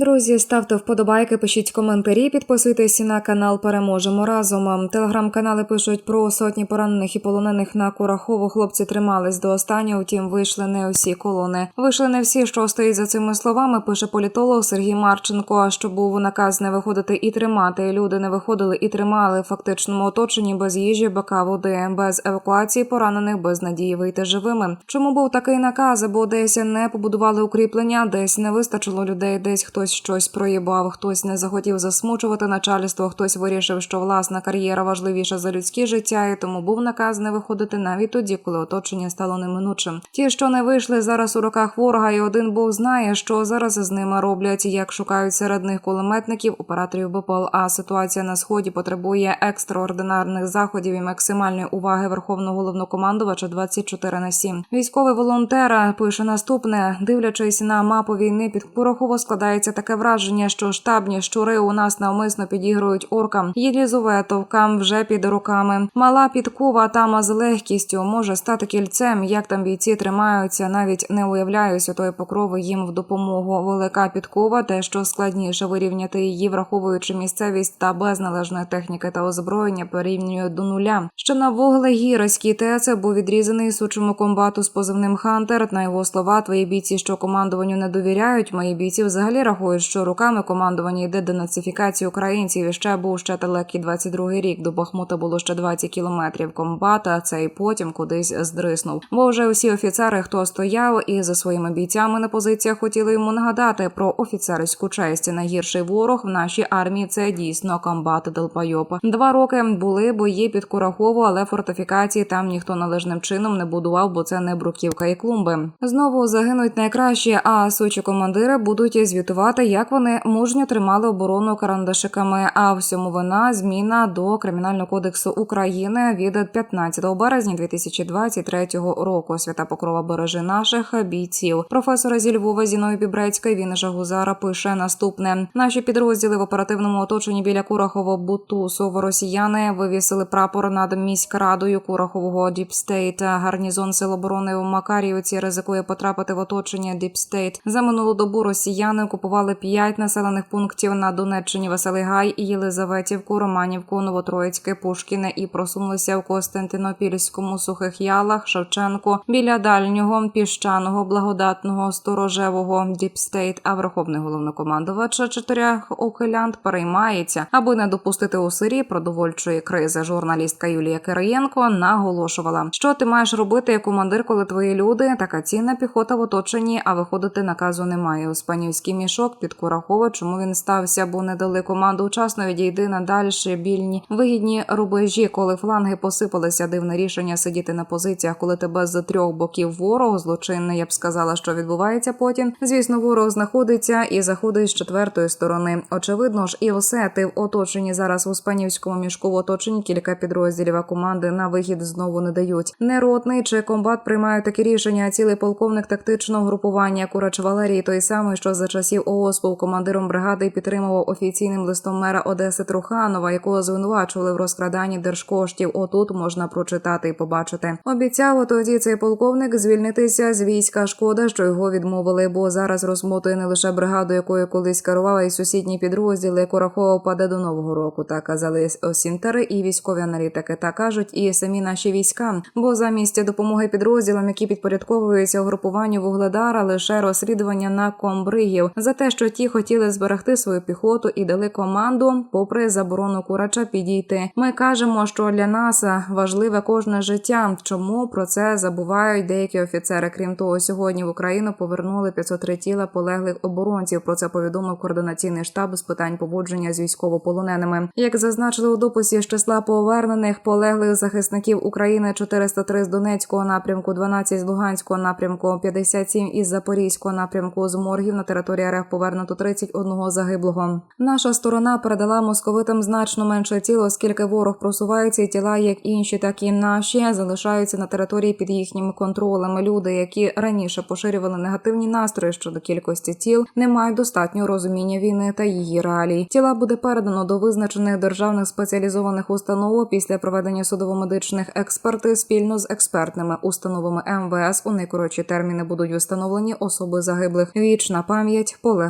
Друзі, ставте вподобайки, пишіть коментарі, підписуйтесь на канал. Переможемо разом. Телеграм-канали пишуть про сотні поранених і полонених на Курахово. Хлопці тримались до останнього. Втім, вийшли не усі колони. Вийшли не всі, що стоїть за цими словами. Пише політолог Сергій Марченко. Що був наказ не виходити і тримати. Люди не виходили і тримали в фактичному оточенні без їжі, бака води, без евакуації поранених, без надії вийти живими. Чому був такий наказ? Бо десь не побудували укріплення, десь не вистачило людей, десь хтось щось проїбав, хтось не захотів засмучувати начальство, хтось вирішив, що власна кар'єра важливіша за людське життя, і тому був наказ не виходити навіть тоді, коли оточення стало неминучим. Ті, що не вийшли зараз у руках ворога, і один Бог знає, що зараз з ними роблять, як шукають серед них кулеметників, операторів БПЛА. Ситуація на сході потребує екстраординарних заходів і максимальної уваги верховного головнокомандувача 24 на 7. Військовий волонтер пише наступне, дивлячись на мапу війни під Курахово, складається таке враження, що штабні щури у нас навмисно підігрують оркам. Єлізове товкам вже під руками. Мала підкова там з легкістю може стати кільцем. Як там бійці тримаються, навіть не уявляюся тої покрови їм в допомогу. Велика підкова, те, що складніше вирівняти її, враховуючи місцевість та без належної техніки та озброєння, порівнює до нуля. Що на вуглегірській ТЕЦ був відрізаний сучому комбату з позивним Хантер. На його слова, твої бійці, що командуванню не довіряють. Мої бійці взагалі рахують, що руками командування йде денацифікація українців. І ще був ще далекий 22-й рік. До Бахмута було ще 20 кілометрів комбата. Цей потім кудись здриснув. Бо вже усі офіцери, хто стояв і за своїми бійцями на позиціях, хотіли йому нагадати про офіцерську честь. Найгірший ворог в нашій армії це дійсно комбат Делпайоп. Два роки були бої під Курахово, але фортифікації там ніхто належним чином не будував, бо це не бруківка і клумби. Знову загинуть найкращі, а сучі командири будуть звітувати, як вони мужньо тримали оборону карандашиками. А всьому вина зміна до кримінального кодексу України від 15 березня 2023 року. Свята покрова бережи наших бійців. Професора зі Львова Зіною Бібрецька він же Гузара пише наступне: наші підрозділи в оперативному оточенні біля Курахово Бутусово росіяни вивісили прапор над міськрадою Курахового Діпстейт. Гарнізон сил оборони у Макарівці ризикує потрапити в оточення Діпстейт. За минулу добу росіяни окупували п'ять населених пунктів на Донеччині Веселий Гай, Єлизаветівку, Романівку, Новотроїцьке, Пушкіне і просунулися в Костянтинопільському, Сухих Ялах, Шевченко, біля дальнього піщаного, благодатного, сторожевого Діпстейт. А верховний головнокомандувач чотирьох окелянт переймається, аби не допустити у Сирії продовольчої кризи. Журналістка Юлія Кириєнко наголошувала, що ти маєш робити як командир, коли твої люди така цінна піхота в оточенні, а виходити наказу немає. Успанівський мішок під Курахова. Чому він стався, бо не дали команду вчасно відійди на дальші більні вигідні рубежі, коли фланги посипалися. Дивне рішення сидіти на позиціях, коли тебе з трьох боків ворог злочинний. Я б сказала, що відбувається потім. Звісно, ворог знаходиться і заходить з четвертої сторони. Очевидно ж, і все ти в оточенні зараз в Успанівському мішку в оточенні кілька підрозділів а команди на вихід знову не дають. Не ротний чи комбат приймають такі рішення. а Цілий полковник тактичного групування Курач Валерій, той самий, що за часів ООС був командиром бригади і підтримував офіційним листом мера Одеси Труханова, якого звинувачували в розкраданні держкоштів. Отут можна прочитати і побачити. Обіцяв тоді цей полковник звільнитися з війська. Шкода, що його відмовили, бо зараз розмотує не лише бригаду, якою колись керувала, і сусідні підрозділи, яку рахував паде до нового року. Так казали осінтери і військові аналітики. Та кажуть і самі наші війська. Бо замість допомоги підрозділам, які підпорядковуються угрупуванню вугледара, лише розслідування на комбригів за що ті хотіли зберегти свою піхоту і дали команду, попри заборону курача, підійти. Ми кажемо, що для нас важливе кожне життя. Чому про це забувають деякі офіцери? Крім того, сьогодні в Україну повернули 503 тіла полеглих оборонців. Про це повідомив координаційний штаб з питань поводження з військовополоненими. Як зазначили у дописі з числа повернених полеглих захисників України 403 з Донецького напрямку, 12 з Луганського напрямку, 57 із Запорізького напрямку з моргів на території РФ повернуто 31 загиблого. Наша сторона передала московитам значно менше тіл, оскільки ворог просувається і тіла, як інші, так і наші, залишаються на території під їхнім контролем. Люди, які раніше поширювали негативні настрої щодо кількості тіл, не мають достатнього розуміння війни та її реалій. Тіла буде передано до визначених державних спеціалізованих установ після проведення судово-медичних експертиз спільно з експертними установами МВС. У найкоротші терміни будуть встановлені особи загиблих. Вічна пам'ять полеглих